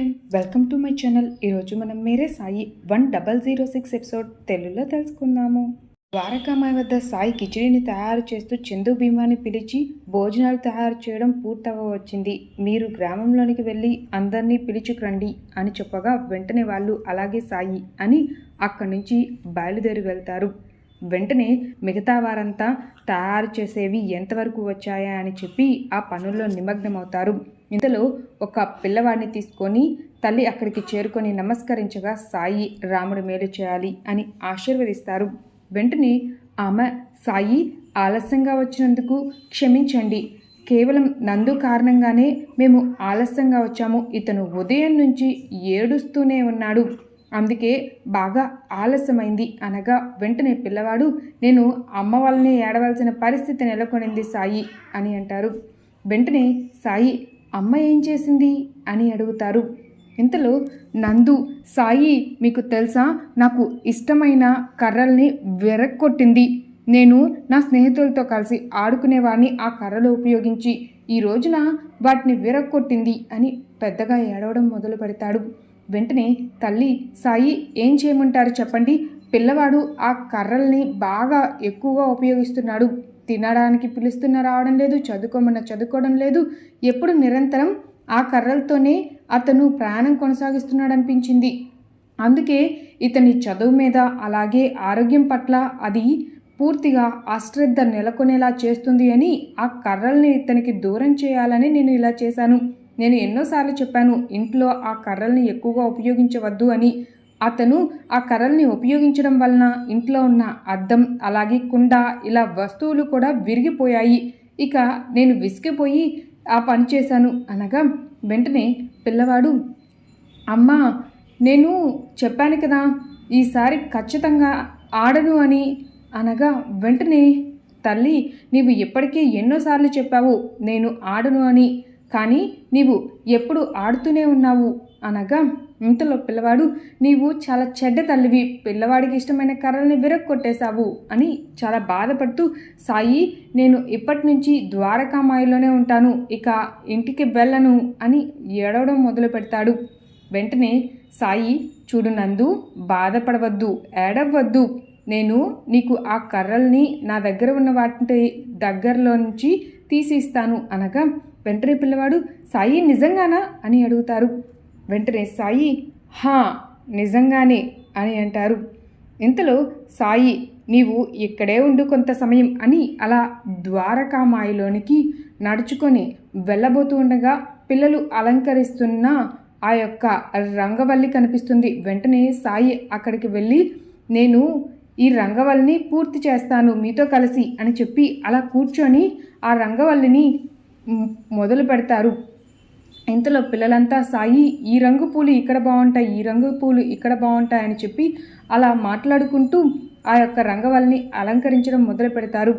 Friend welcome to my channel ఈరోజు మనం మీరే Sai one double zero six episode తెలుగులో తెలుసుకుందాము. ద్వారకామాయి వద్ద సాయి కిచిడిని తయారు చేస్తూ చందు భీమాని పిలిచి భోజనాలు తయారు చేయడం పూర్తవచ్చింది మీరు గ్రామంలోనికి వెళ్ళి అందరినీ పిలుచుకురండి అని చెప్పగా వెంటనే వాళ్ళు అలాగే సాయి అని అక్కడి నుంచి బయలుదేరి వెళ్తారు. వెంటనే మిగతా వారంతా తయారు చేసేవి ఎంతవరకు వచ్చాయా అని చెప్పి ఆ పనుల్లో నిమగ్నమవుతారు. ఇంతలో ఒక పిల్లవాడిని తీసుకొని తల్లి అక్కడికి చేరుకొని నమస్కరించగా సాయి రాముడు మేలు చేయాలి అని ఆశీర్వదిస్తారు. వెంటనే ఆమె సాయి ఆలస్యంగా వచ్చినందుకు క్షమించండి. కేవలం నందు కారణంగానే మేము ఆలస్యంగా వచ్చాము. ఇతను ఉదయం నుంచి ఏడుస్తూనే ఉన్నాడు. అందుకే బాగా ఆలస్యమైంది అనగా వెంటనే పిల్లవాడు నేను అమ్మ వాళ్ళని ఏడవలసిన పరిస్థితి నెలకొనింది సాయి అని అంటారు. వెంటనే సాయి అమ్మ ఏం చేసింది? అని అడుగుతారు. ఇంతలో నందు సాయి మీకు తెలుసా? నాకు ఇష్టమైన కర్రల్ని వెరక్కొట్టింది. నేను నా స్నేహితులతో కలిసి ఆడుకునేవాడిని ఆ కర్రలు ఉపయోగించి. ఈ రోజున వాటిని విరక్కొట్టింది అని పెద్దగా ఏడవడం మొదలు పెడతాడు. వెంటనే తల్లి సాయి ఏం చేయమంటారు చెప్పండి? పిల్లవాడు ఆ కర్రల్ని బాగా ఎక్కువగా ఉపయోగిస్తున్నాడు. తినడానికి పిలుస్తున్న రావడం లేదు చదువుకోమన్నా చదువుకోవడం లేదు. ఎప్పుడు నిరంతరం ఆ కర్రలతోనే అతను ప్రయాణం కొనసాగిస్తున్నాడు అనిపించింది అందుకే ఇతని చదువు మీద అలాగే ఆరోగ్యం పట్ల అది పూర్తిగా అశ్రద్ధ నెలకొనేలా చేస్తుంది అని ఆ కర్రల్ని ఇతనికి దూరం చేయాలని నేను ఇలా చేశాను. నేను ఎన్నోసార్లు చెప్పాను ఇంట్లో ఆ కర్రల్ని ఎక్కువగా ఉపయోగించవద్దు అని. అతను ఆ కర్రల్ని ఉపయోగించడం వలన ఇంట్లో ఉన్న అద్దం అలాగే కుండ ఇలా వస్తువులు కూడా విరిగిపోయాయి. ఇక నేను విసిగిపోయి ఆ పని చేశాను అనగా వెంటనే పిల్లవాడు అమ్మా నేను చెప్పాను కదా ఈసారి ఖచ్చితంగా ఆడను అని అనగా వెంటనే తల్లి నీవు ఇప్పటికే ఎన్నోసార్లు చెప్పావు నేను ఆడను అని కానీ నీవు ఎప్పుడు ఆడుతూనే ఉన్నావు అనగా ఇంతలో పిల్లవాడు నీవు చాలా చెడ్డ తల్లివి పిల్లవాడికి ఇష్టమైన కర్రల్ని విరక్కొట్టేశావు అని చాలా బాధపడుతూ సాయి నేను ఇప్పటి నుంచి ద్వారకామాయిలోనే ఉంటాను ఇక ఇంటికి వెళ్ళను అని ఏడవడం మొదలు పెడతాడు. వెంటనే సాయి చూడు నందు బాధపడవద్దు ఏడవద్దు. నేను నీకు ఆ కర్రల్ని నా దగ్గర ఉన్న వాటి దగ్గరలో నుంచి తీసిస్తాను అనగా వెంటనే పిల్లవాడు సాయి నిజంగానా? అని అడుగుతారు. వెంటనే సాయి హా నిజంగానే అని అంటారు. ఇంతలో సాయి నీవు ఇక్కడే ఉండు కొంత సమయం అని అలా ద్వారకామాయిలోనికి నడుచుకొని వెళ్ళబోతూ ఉండగా పిల్లలు అలంకరిస్తున్న ఆ యొక్క రంగవల్లి కనిపిస్తుంది. వెంటనే సాయి అక్కడికి వెళ్ళి నేను ఈ రంగవల్లిని పూర్తి చేస్తాను మీతో కలిసి అని చెప్పి అలా కూర్చొని ఆ రంగవల్లిని మొదలు పెడతారు. ఇంతలో పిల్లలంతా సాయి ఈ రంగు పూలు ఇక్కడ బాగుంటాయి ఈ రంగు పూలు ఇక్కడ బాగుంటాయి అని చెప్పి అలా మాట్లాడుకుంటూ ఆ యొక్క రంగవల్ని అలంకరించడం మొదలు పెడతారు.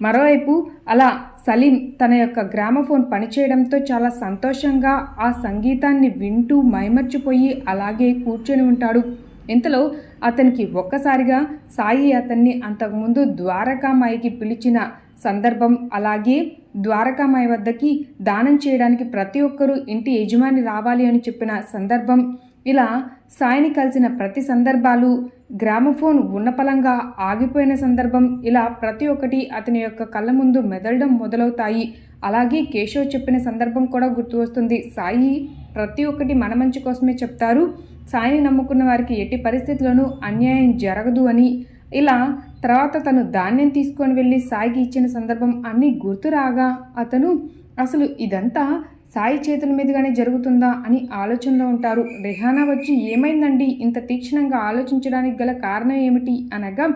మరోవైపు అలా సలీం తన యొక్క గ్రామఫోన్ పనిచేయడంతో చాలా సంతోషంగా ఆ సంగీతాన్ని వింటూ మైమర్చిపోయి అలాగే కూర్చొని ఉంటాడు. ఇంతలో అతనికి ఒక్కసారిగా సాయి అతన్ని అంతకుముందు ద్వారకామాయికి పిలిచిన సందర్భం అలాగే ద్వారకామాయి వద్దకి దానం చేయడానికి ప్రతి ఒక్కరూ ఇంటి యజమాని రావాలి అని చెప్పిన సందర్భం. ఇలా సాయిని కలిసిన ప్రతి సందర్భాలు గ్రామఫోన్ ఉన్నపలంగా ఆగిపోయిన సందర్భం. ఇలా ప్రతి ఒక్కటి అతని యొక్క కళ్ళ ముందు మెదలడం మొదలవుతాయి. అలాగే కేశవ్ చెప్పిన సందర్భం కూడా గుర్తు వస్తుంది. సాయి ప్రతి ఒక్కటి మన మంచి కోసమే చెప్తారు. సాయిని నమ్ముకున్న వారికి ఎట్టి పరిస్థితుల్లోనూ అన్యాయం జరగదు అని. ఇలా తర్వాత తను ధాన్యం తీసుకొని వెళ్ళి సాయికి ఇచ్చిన సందర్భం అన్నీ గుర్తు రాగా అతను అసలు ఇదంతా సాయి చేతుల మీదుగానే జరుగుతుందా? అని ఆలోచనలో ఉంటారు. రెహానా వచ్చి ఏమైందండి? ఇంత తీక్షణంగా ఆలోచించడానికి గల కారణం ఏమిటి? అనగా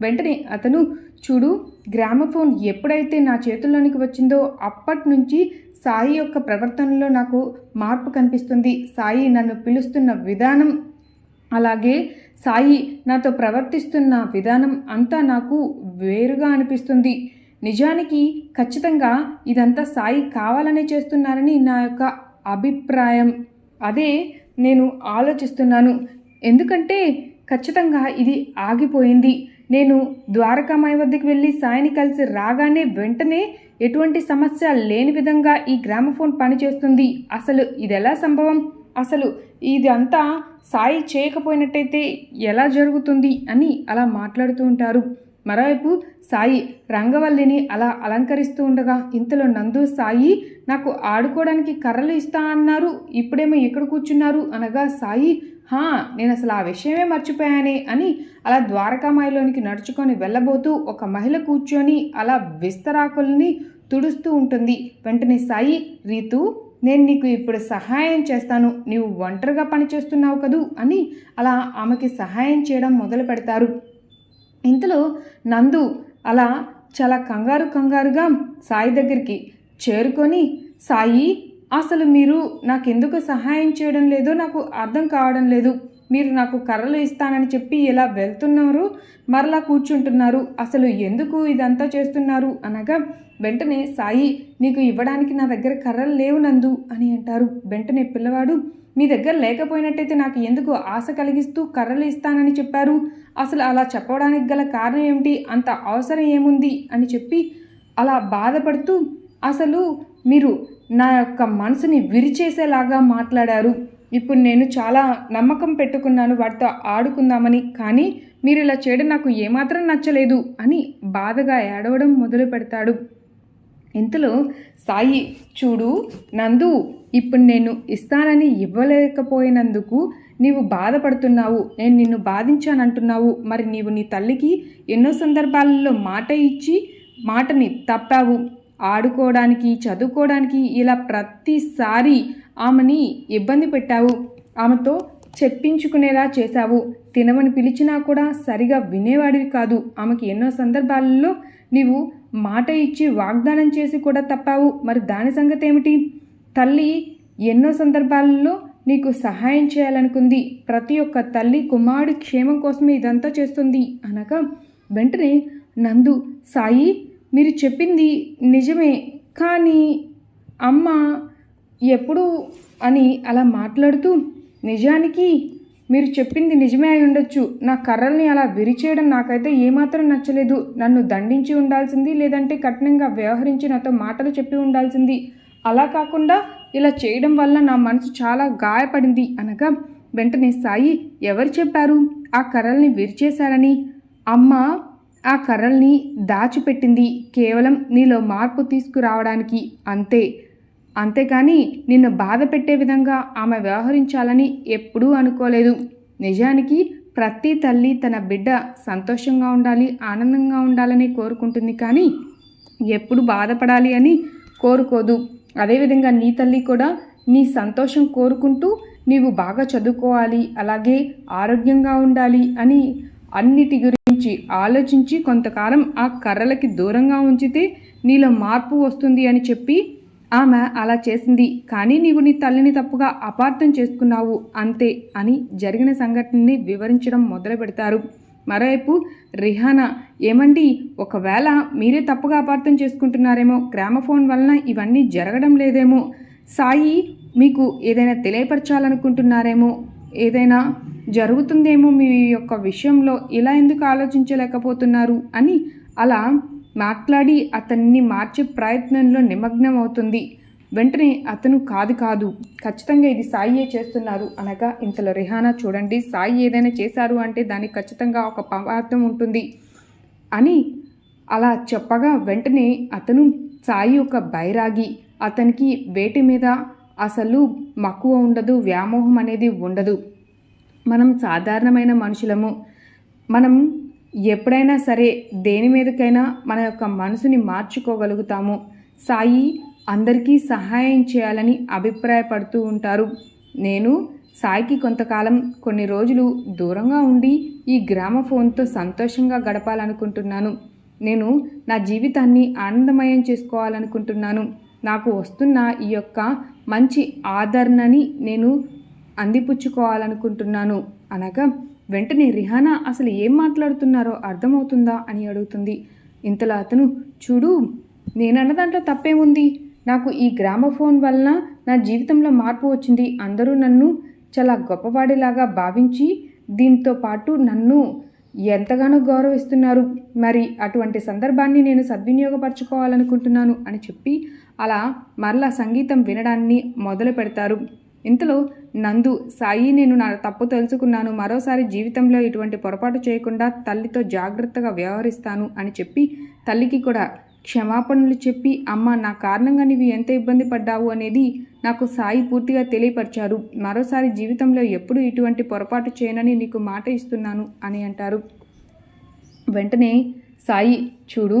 వెంటనే అతను చూడు గ్రామఫోన్ ఎప్పుడైతే నా చేతుల్లోనికి వచ్చిందో అప్పటి నుంచి సాయి యొక్క ప్రవర్తనలో నాకు మార్పు కనిపిస్తుంది. సాయి నన్ను పిలుస్తున్న విధానం అలాగే సాయి నాతో ప్రవర్తిస్తున్న విధానం అంతా నాకు వేరుగా అనిపిస్తుంది. నిజానికి ఖచ్చితంగా ఇదంతా సాయి కావాలనే చేస్తున్నారని నా యొక్క అభిప్రాయం. అదే నేను ఆలోచిస్తున్నాను. ఎందుకంటే ఖచ్చితంగా ఇది ఆగిపోయింది. నేను ద్వారకామాయి వద్దకు వెళ్ళి సాయిని కలిసి రాగానే వెంటనే ఎటువంటి సమస్య లేని విధంగా ఈ గ్రామఫోన్ పనిచేస్తుంది. అసలు ఇది ఎలా సంభవం? అసలు ఇది అంతా సాయి చేయకపోయినట్టయితే ఎలా జరుగుతుంది అని అలా మాట్లాడుతూ ఉంటారు. మరోవైపు సాయి రంగవల్లిని అలా అలంకరిస్తూ ఉండగా ఇంతలో నందు సాయి నాకు ఆడుకోవడానికి కర్రలు ఇస్తా అన్నారు. ఇప్పుడేమో ఎక్కడ కూర్చున్నారు? అనగా సాయి హా నేను అసలు ఆ విషయమే మర్చిపోయానే అని అలా ద్వారకామాయిలోనికి నడుచుకొని వెళ్ళబోతూ ఒక మహిళ కూర్చొని అలా విస్తరాకుల్ని తుడుస్తూ ఉంటుంది. వెంటనే సాయి రీతు నేను నీకు ఇప్పుడు సహాయం చేస్తాను. నీవు ఒంటరిగా పనిచేస్తున్నావు కదూ అని అలా ఆమెకి సహాయం చేయడం మొదలు పెడతారు. ఇంతలో నందు అలా చాలా కంగారు కంగారుగా సాయి దగ్గరికి చేరుకొని సాయి అసలు మీరు నాకెందుకు సహాయం చేయడం లేదో నాకు అర్థం కావడం లేదు. మీరు నాకు కర్రలు ఇస్తానని చెప్పి ఇలా వెళ్తున్నారు మరలా కూర్చుంటున్నారు. అసలు ఎందుకు ఇదంతా చేస్తున్నారు? అనగా వెంటనే సాయి నీకు ఇవ్వడానికి నా దగ్గర కర్రలు లేవు నందు అని అంటారు. వెంటనే పిల్లవాడు మీ దగ్గర లేకపోయినట్టయితే నాకు ఎందుకు ఆశ కలిగిస్తూ కర్రలు ఇస్తానని చెప్పారు? అసలు అలా చెప్పడానికి గల కారణం ఏమిటి? అంత అవసరం ఏముంది? అని చెప్పి అలా బాధపడుతూ అసలు మీరు నా యొక్క మనసుని విరిచేసేలాగా మాట్లాడారు. ఇప్పుడు నేను చాలా నమ్మకం పెట్టుకున్నాను వాటితో ఆడుకుందామని. కానీ మీరు ఇలా చేయడం నాకు ఏమాత్రం నచ్చలేదు అని బాధగా ఏడవడం మొదలు పెడతాడు. ఇంతలో సాయి చూడు నందు ఇప్పుడు నేను ఇస్తానని ఇవ్వలేకపోయినందుకు నీవు బాధపడుతున్నావు. నేను నిన్ను బాధించానంటున్నావు. మరి నీవు నీ తల్లికి ఎన్నో సందర్భాలలో మాట ఇచ్చి మాటని తప్పావు. ఆడుకోవడానికి చదువుకోవడానికి ఇలా ప్రతిసారి ఆమెని ఇబ్బంది పెట్టావు. ఆమెతో చెప్పించుకునేలా చేశావు. తినమని పిలిచినా కూడా సరిగా వినేవాడివి కాదు. ఆమెకి ఎన్నో సందర్భాలలో నీవు మాట ఇచ్చి వాగ్దానం చేసి కూడా తప్పావు. మరి దాని సంగతి ఏమిటి తల్లి ఎన్నో సందర్భాలలో నీకు సహాయం చేయాలనుకుంది. ప్రతి ఒక్క తల్లి కుమారుడి క్షేమం కోసమే ఇదంతా చేస్తుంది అనగా వెంటనే నందు సాయి మీరు చెప్పింది నిజమే. కానీ అమ్మ ఎప్పుడు అని అలా మాట్లాడుతూ నిజానికి మీరు చెప్పింది నిజమే అయి ఉండొచ్చు. నా కర్రల్ని అలా విరిచేయడం నాకైతే ఏమాత్రం నచ్చలేదు. నన్ను దండించి ఉండాల్సింది లేదంటే కఠినంగా వ్యవహరించి నాతో మాటలు చెప్పి ఉండాల్సింది. అలా కాకుండా ఇలా చేయడం వల్ల నా మనసు చాలా గాయపడింది అనగా వెంటనే సాయి ఎవరు చెప్పారు? ఆ కర్రల్ని విరిచేశారని. అమ్మ ఆ కర్రల్ని దాచిపెట్టింది. కేవలం నీలో మార్పు తీసుకురావడానికి అంతే. అంతేకాని నిన్ను బాధ పెట్టే విధంగా ఆమె వ్యవహరించాలని ఎప్పుడూ అనుకోలేదు. నిజానికి ప్రతి తల్లి తన బిడ్డ సంతోషంగా ఉండాలి ఆనందంగా ఉండాలని కోరుకుంటుంది కానీ ఎప్పుడు బాధపడాలి అని కోరుకోదు. అదేవిధంగా నీ తల్లి కూడా నీ సంతోషం కోరుకుంటూ నీవు బాగా చదువుకోవాలి అలాగే ఆరోగ్యంగా ఉండాలి అని అన్నిటి గురించి ఆలోచించి కొంతకాలం ఆ కర్రలకి దూరంగా ఉంచితే నీలో మార్పు వస్తుంది అని చెప్పి ఆమె అలా చేసింది. కానీ నీవు నీ తల్లిని తప్పుగా అపార్థం చేసుకున్నావు. అంతే అని జరిగిన సంఘటనని వివరించడం మొదలు పెడతారు మరోవైపు రిహానా ఏమండి? ఒకవేళ మీరే తప్పుగా అపార్థం చేసుకుంటున్నారేమో గ్రామఫోన్ వలన ఇవన్నీ జరగడం లేదేమో సాయి మీకు ఏదైనా తెలియపరచాలనుకుంటున్నారేమో ఏదైనా జరుగుతుందేమో మీ యొక్క విషయంలో ఇలా ఎందుకు ఆలోచించలేకపోతున్నారు అని అలా మాట్లాడి అతన్ని మార్చే ప్రయత్నంలో నిమగ్నం అవుతుంది. వెంటనే అతను కాదు కాదు ఖచ్చితంగా ఇది సాయియే చేస్తున్నారు అనగా ఇంతలో రిహానా చూడండి సాయి ఏదైనా చేశారు అంటే దానికి ఖచ్చితంగా ఒక పదార్థం ఉంటుంది అని అలా చెప్పగా వెంటనే అతను సాయి ఒక బైరాగి అతనికి వేటి మీద అసలు మక్కువ ఉండదు వ్యామోహం అనేది ఉండదు. మనం సాధారణమైన మనుషులము. మనం ఎప్పుడైనా సరే దేని మీదకైనా మన యొక్క మనసుని మార్చుకోగలుగుతాము. సాయి అందరికీ సహాయం చేయాలని అభిప్రాయపడుతూ ఉంటారు. నేను సాయికి కొంతకాలం కొన్ని రోజులు దూరంగా ఉండి ఈ గ్రామ ఫోన్తో సంతోషంగా గడపాలనుకుంటున్నాను. నేను నా జీవితాన్ని ఆనందమయం చేసుకోవాలనుకుంటున్నాను. నాకు వస్తున్న ఈ యొక్క మంచి ఆదరణని నేను అందిపుచ్చుకోవాలనుకుంటున్నాను. అనగా వెంటనే రిహానా అసలు ఏం మాట్లాడుతున్నారో అర్థమవుతుందా అని అడుగుతుంది. ఇంతలో అతను చూడు నేనన్న దాంట్లో తప్పేముంది? నాకు ఈ గ్రామఫోన్ వలన నా జీవితంలో మార్పు వచ్చింది. అందరూ నన్ను చాలా గొప్పవాడిలాగా భావించి దీంతో పాటు నన్ను ఎంతగానో గౌరవిస్తున్నారు. మరి అటువంటి సందర్భాన్ని నేను సద్వినియోగపరచుకోవాలనుకుంటున్నాను అని చెప్పి అలా మరలా సంగీతం వినడాన్ని మొదలు పెడతారు ఇంతలో నందు సాయి నేను నా తప్పు తెలుసుకున్నాను మరోసారి జీవితంలో ఇటువంటి పొరపాటు చేయకుండా తల్లితో జాగ్రత్తగా వ్యవహరిస్తాను అని చెప్పి తల్లికి కూడా క్షమాపణలు చెప్పి అమ్మ నా కారణంగా నీవు ఎంత ఇబ్బంది పడ్డావు అనేది నాకు సాయి పూర్తిగా తెలియపరిచారు. మరోసారి జీవితంలో ఎప్పుడు ఇటువంటి పొరపాటు చేయనని నీకు మాట ఇస్తున్నాను అని అంటారు. వెంటనే సాయి చూడు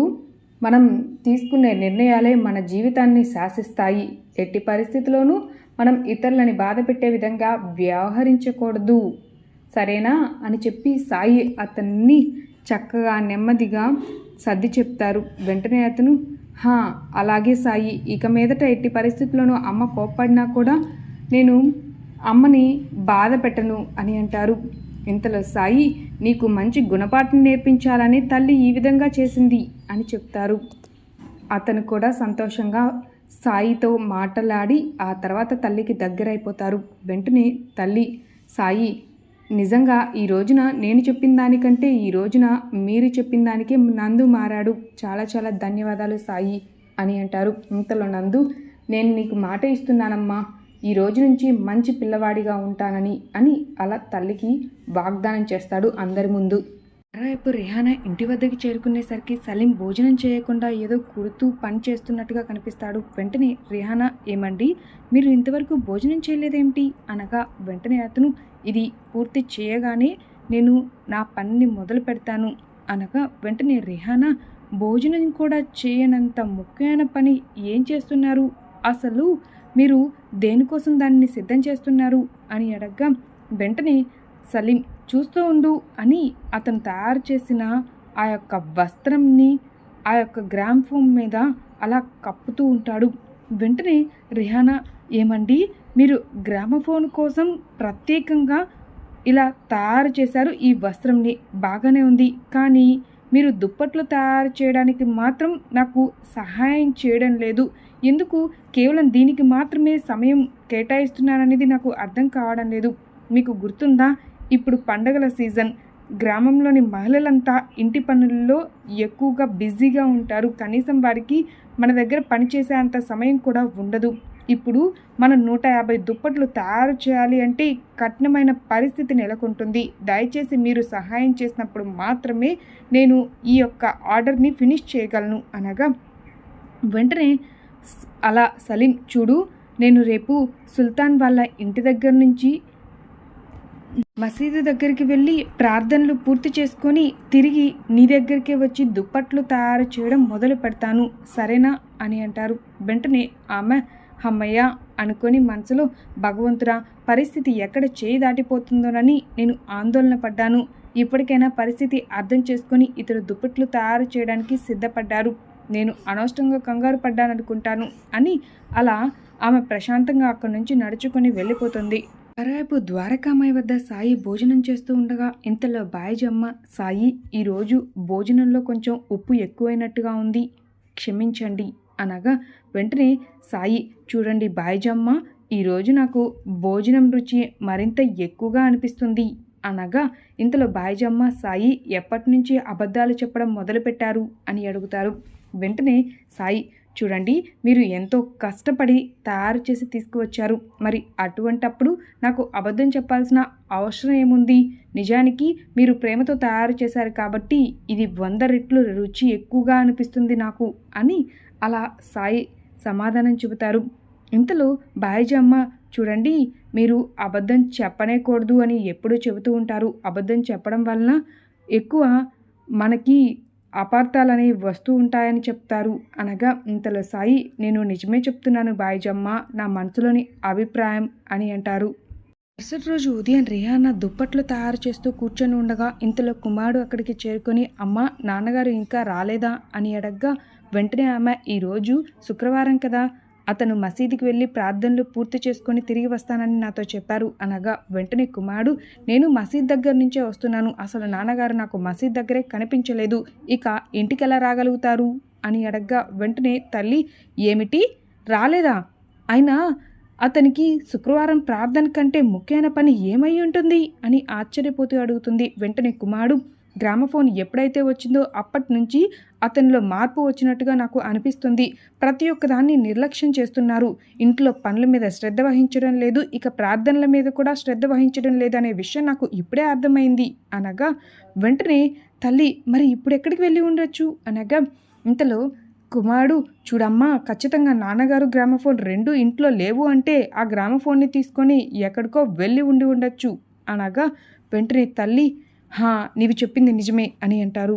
మనం తీసుకునే నిర్ణయాలే మన జీవితాన్ని శాసిస్తాయి. ఎట్టి పరిస్థితిలోనూ మనం ఇతరులని బాధ పెట్టే విధంగా వ్యవహరించకూడదు. సరేనా? అని చెప్పి సాయి అతన్ని చక్కగా నెమ్మదిగా సర్ది చెప్తారు. వెంటనే అతను హా అలాగే సాయి. ఇక మీదట ఎట్టి పరిస్థితుల్లోనూ అమ్మ కోప్పడినా కూడా నేను అమ్మని బాధ పెట్టను అని అంటారు. ఇంతలో సాయి నీకు మంచి గుణపాఠం నేర్పించాలని తల్లి ఈ విధంగా చేసింది అని చెప్తారు. అతను కూడా సంతోషంగా సాయితో మాటలాడి ఆ తర్వాత తల్లికి దగ్గరైపోతారు. వెంటనే తల్లి సాయి నిజంగా ఈ రోజున నేను చెప్పిన దానికంటే ఈ రోజున మీరు చెప్పిన దానికే నందు మారాడు. చాలా చాలా ధన్యవాదాలు సాయి అని అంటారు. ఇంతలో నందు నేను నీకు మాట ఇస్తున్నానమ్మా. ఈ రోజు నుంచి మంచి పిల్లవాడిగా ఉంటానని అని అలా తల్లికి వాగ్దానం చేస్తాడు అందరి ముందు. మరోవైపు రిహానా ఇంటి వద్దకి చేరుకునేసరికి సలీం భోజనం చేయకుండా ఏదో కుడుతూ పని చేస్తున్నట్టుగా కనిపిస్తాడు. వెంటనే రిహానా ఏమండి? మీరు ఇంతవరకు భోజనం చేయలేదేమిటి? అనగా వెంటనే అతను ఇది పూర్తి చేయగానే నేను నా పనిని మొదలు పెడతాను. అనగా వెంటనే రిహానా భోజనం కూడా చేయనంత ముఖ్యమైన పని ఏం చేస్తున్నారు? అసలు మీరు దేనికోసం దానిని సిద్ధం చేస్తున్నారు? అని అడగ్గా వెంటనే సలీం చూస్తూ ఉండు అని అతను తయారు చేసిన ఆ యొక్క వస్త్రంని ఆ యొక్క గ్రామ్ ఫోమ్ మీద అలా కప్పుతూ ఉంటాడు. వెంటనే రిహానా ఏమండి? మీరు గ్రామఫోన్ కోసం ప్రత్యేకంగా ఇలా తయారు చేశారు. ఈ వస్త్రంని బాగానే ఉంది. కానీ మీరు దుప్పట్లు తయారు చేయడానికి మాత్రం నాకు సహాయం చేయడం లేదు. ఎందుకు? కేవలం దీనికి మాత్రమే సమయం కేటాయిస్తున్నారనేది నాకు అర్థం కావడం లేదు. మీకు గుర్తుందా? ఇప్పుడు పండగల సీజన్. గ్రామంలోని మహిళలంతా ఇంటి పనుల్లో ఎక్కువగా బిజీగా ఉంటారు. కనీసం వారికి మన దగ్గర పనిచేసేంత సమయం కూడా ఉండదు. ఇప్పుడు మనం నూట యాభై దుప్పట్లు తయారు చేయాలి అంటే కఠినమైన పరిస్థితి నెలకొంటుంది. దయచేసి మీరు సహాయం చేసినప్పుడు మాత్రమే నేను ఈ యొక్క ఆర్డర్ని ఫినిష్ చేయగలను అనగా వెంటనే అలా సలీం చూడు నేను రేపు సుల్తాన్ వాళ్ళ ఇంటి దగ్గర నుంచి మసీదు దగ్గరికి వెళ్ళి ప్రార్థనలు పూర్తి చేసుకొని తిరిగి నీ దగ్గరికే వచ్చి దుప్పట్లు తయారు చేయడం మొదలు పెడతాను. సరేనా? అని అంటారు. వెంటనే ఆమె అమ్మయ్య అనుకొని మనసులో భగవంతురా పరిస్థితి ఎక్కడ చేయి దాటిపోతుందోనని నేను ఆందోళన పడ్డాను. ఇప్పటికైనా పరిస్థితి అర్థం చేసుకొని ఇతరు దుప్పట్లు తయారు చేయడానికి సిద్ధపడ్డారు. నేను అనవసరంగా కంగారు పడ్డాననుకుంటాను అని అలా ఆమె ప్రశాంతంగా అక్కడి నుంచి నడుచుకొని వెళ్ళిపోతుంది. మరోవైపు ద్వారకామాయి వద్ద సాయి భోజనం చేస్తూ ఉండగా ఇంతలో బాయిజమ్మ సాయి ఈరోజు భోజనంలో కొంచెం ఉప్పు ఎక్కువైనట్టుగా ఉంది క్షమించండి అనగా వెంటనే సాయి చూడండి బాయిజమ్మ ఈరోజు నాకు భోజనం రుచి మరింత ఎక్కువగా అనిపిస్తుంది అనగా ఇంతలో బాయిజమ్మ సాయి ఎప్పటి నుంచి అబద్ధాలు చెప్పడం మొదలుపెట్టారు అని అడుగుతారు. వెంటనే సాయి చూడండి మీరు ఎంతో కష్టపడి తయారు చేసి తీసుకువచ్చారు. మరి అటువంటప్పుడు నాకు అబద్ధం చెప్పాల్సిన అవసరం ఏముంది? నిజానికి మీరు ప్రేమతో తయారు చేశారు కాబట్టి ఇది వంద రెట్లు రుచి ఎక్కువగా అనిపిస్తుంది నాకు అని అలా సాయి సమాధానం చెబుతారు. ఇంతలో బాయిజమ్మ చూడండి మీరు అబద్ధం చెప్పనేకూడదు అని ఎప్పుడూ చెబుతూ ఉంటారు. అబద్ధం చెప్పడం వలన ఎక్కువ మనకి అపార్థాలు వస్తూ ఉంటాయని చెప్తారు. అనగా ఇంతలో సాయి నేను నిజమే చెప్తున్నాను బాయిజమ్మ నా మనసులోని అభిప్రాయం అని అంటారు. మరుసటి రోజు ఉదయం రిహానా దుప్పట్లు తయారు చేస్తూ కూర్చొని ఉండగా ఇంతలో కుమారుడు అక్కడికి చేరుకొని అమ్మ నాన్నగారు ఇంకా రాలేదా? అని అడగ్గా వెంటనే ఆమె ఈరోజు శుక్రవారం కదా అతను మసీదుకి వెళ్ళి ప్రార్థనలు పూర్తి చేసుకొని తిరిగి వస్తానని నాతో చెప్పారు. అనగా వెంటనే కుమారుడు నేను మసీద్ దగ్గర నుంచే వస్తున్నాను. అసలు నాన్నగారు నాకు మసీద్ దగ్గరే కనిపించలేదు. ఇక ఇంటికి ఎలా రాగలుగుతారు? అని అడగ్గా వెంటనే తల్లి ఏమిటి? రాలేదా? అయినా అతనికి శుక్రవారం ప్రార్థన కంటే ముఖ్యమైన పని ఏమై ఉంటుంది? అని ఆశ్చర్యపోతూ అడుగుతుంది వెంటనే కుమారుడు. గ్రామఫోన్ ఎప్పుడైతే వచ్చిందో అప్పటి నుంచి అతనిలో మార్పు వచ్చినట్టుగా నాకు అనిపిస్తుంది. ప్రతి ఒక్కదాన్ని నిర్లక్ష్యం చేస్తున్నారు. ఇంట్లో పనుల మీద శ్రద్ధ వహించడం లేదు. ఇక ప్రార్థనల మీద కూడా శ్రద్ధ వహించడం లేదనే విషయం నాకు ఇప్పుడే అర్థమైంది. అనగా వెంటనే తల్లి మరి ఇప్పుడు ఎక్కడికి వెళ్ళి ఉండొచ్చు? అనగా ఇంతలో కుమారుడు చూడమ్మా ఖచ్చితంగా నాన్నగారు గ్రామఫోన్ రెండు ఇంట్లో లేవు అంటే ఆ గ్రామఫోన్ని తీసుకొని ఎక్కడికో వెళ్ళి ఉండి ఉండొచ్చు. అనగా వెంటనే తల్లి హా నీవి చెప్పింది నిజమే అని అంటారు.